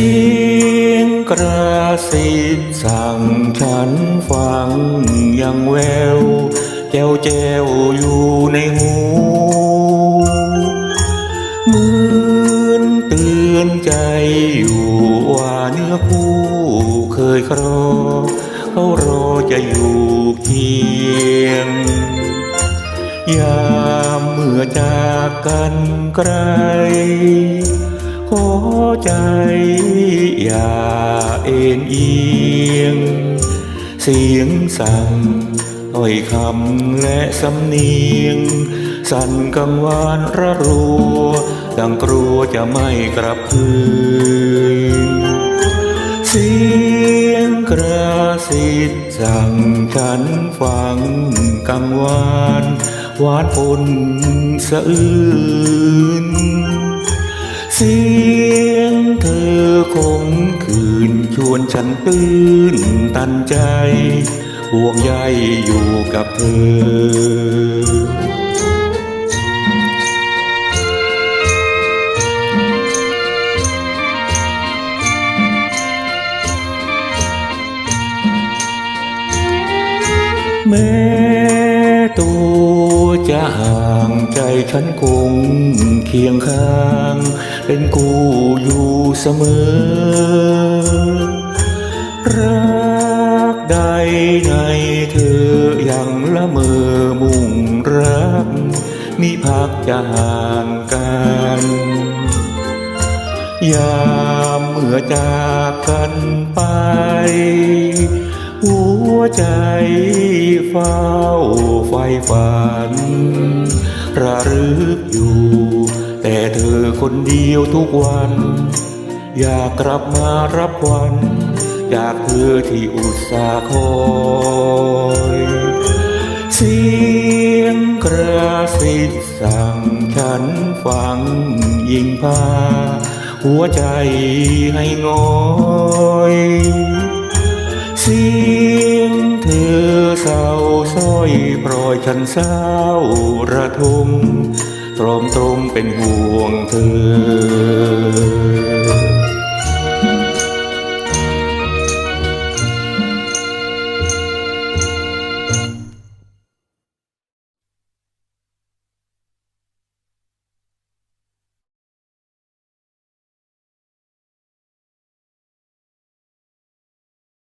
ียงกระซิบสั่งฉันฟังยังแววแจวแจวอยู่ในหูเหมือนเตือนใจอยู่ว่าเนื้อคู่เคยครองเขารอจะอยู่เคียง ยามเมื่อจากกันไกล อใจอย่าเอ็นเอียง เสียงสั่งถ้อยคำและสำเนียง สั่นกังวานระรัว ดังกลัวจะไม่กลับคืนเสียงกระซิบสั่งฉันฟังกังวาน หวานปนสะอื้น เสียงเธอคงคืนชวนฉันตื้นตันใจห่วงใยอยู่กับเธอแม้ตัว จะห่างใจฉันคงเคียงข้าง เป็นกูอยู่เสมอ รักใดในเธอยังละเมอมุ่งรักมิพักจะห่างกันยามเมื่อจากกันไป หัวใจเฝ้าไฟฝัน ระลึกอยู่ แต่เธอคนเดียวทุกวัน อยากกลับมารับวัน จากเธอที่อุตส่าห์คอยเสียงกระซิบสั่งฉันฟังยิ่งพา หัวใจให้งอย เสียงเธอเศร้าส้อยปล่อยฉันเศร้าระทมตรอมตรมเป็นห่วงเธอ